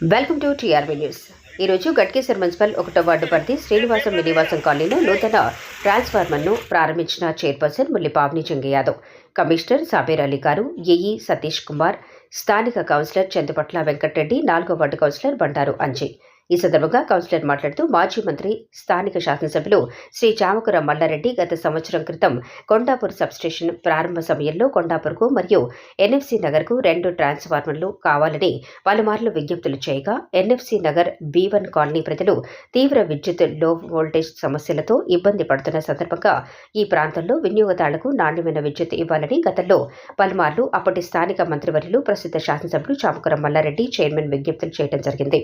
Welcome to TRV news. ఈరోజు Ghatkesar municipal ఒకటో ward పరిధి శ్రీనివాసం నివాసం కాలనీలో నూతన ట్రాన్స్ఫార్మర్ను ప్రారంభించిన చైర్పర్సన్ ముల్లిపావ్ని చెంగయాదవ్ యాదవ్. కమిషనర్ సాబేర్ అలీ గారు ఏఈ సతీష్ కుమార్ స్థానిక కౌన్సిలర్ చందుపట్ల వెంకటరెడ్డి నాలుగో వార్డు కౌన్సిలర్ బండారు అంజయ్. ఈ సందర్భంగా కౌన్సిలర్ మాట్లాడుతూ మాజీ మంత్రి స్థానిక శాసనసభ్యులు శ్రీ చామకుర మల్లారెడ్డి గత సంవత్సరం క్రితం కొండాపూర్ సబ్స్టేషన్ ప్రారంభ సమయంలో కొండాపూర్కు మరియు ఎన్ఎఫ్సి నగర్కు రెండు ట్రాన్స్ఫార్మర్లు కావాలని పలుమార్లు విజ్ఞప్తులు చేయగా NFC Nagar B one colony ప్రజలు తీవ్ర విద్యుత్లో వోల్టేజ్ సమస్యలతో ఇబ్బంది పడుతున్న సందర్భంగా ఈ ప్రాంతంలో వినియోగదారులకు నాణ్యమైన విద్యుత్ ఇవ్వాలని గతంలో పలుమార్లు అప్పటి స్థానిక మంత్రివర్యులు ప్రసిద్ధ శాసనసభ్యులు చామకురం మల్లారెడ్డి చైర్మన్ విజ్ఞప్తులు చేయడం జరిగింది.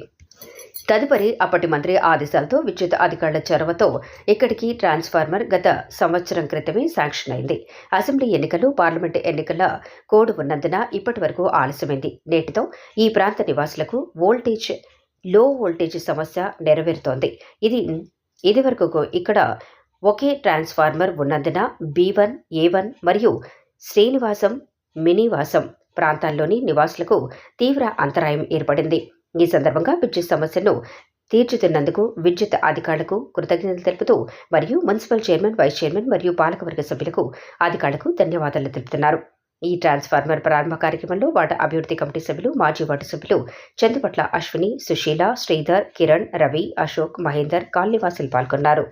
తదుపరి అప్పటి మంత్రి ఆదేశాలతో విద్యుత్ అధికారుల చొరవతో ఇక్కడికి ట్రాన్స్ఫార్మర్ గత సంవత్సరం క్రితమే శాంక్షన్ అయింది. అసెంబ్లీ ఎన్నికలు పార్లమెంటు ఎన్నికల కోడ్ ఉన్నందున ఇప్పటి వరకు ఆలస్యమైంది. నేటితో ఈ ప్రాంత నివాసులకు వోల్టేజ్లో వోల్టేజ్ సమస్య నెరవేరుతోంది. ఇది ఇదివరకు ఇక్కడ ఒకే ట్రాన్స్ఫార్మర్ ఉన్నందున బి వన్ ఏ వన్ మరియు శ్రీనివాసం మినీవాసం ప్రాంతాల్లోని నివాసులకు తీవ్ర అంతరాయం ఏర్పడింది. ఈ సందర్భంగా విద్యుత్ సమస్యను తీర్చుతున్నందుకు విద్యుత్ అధికారులకు కృతజ్ఞతలు తెలుపుతూ మరియు మున్సిపల్ చైర్మన్ వైస్ చైర్మన్ మరియు పాలకవర్గ సభ్యులకు అధికారులకు ధన్యవాదాలు తెలుపుతున్నారు. ఈ ట్రాన్స్ఫార్మర్ ప్రారంభ కార్యక్రమంలో వార్డు అభివృద్ధి కమిటీ సభ్యులు మాజీ వార్డు సభ్యులు చందుపట్ల అశ్విని సుశీల శ్రీధర్ కిరణ్ రవి అశోక్ మహేందర్ కాలనీవాసులు పాల్గొన్నారు.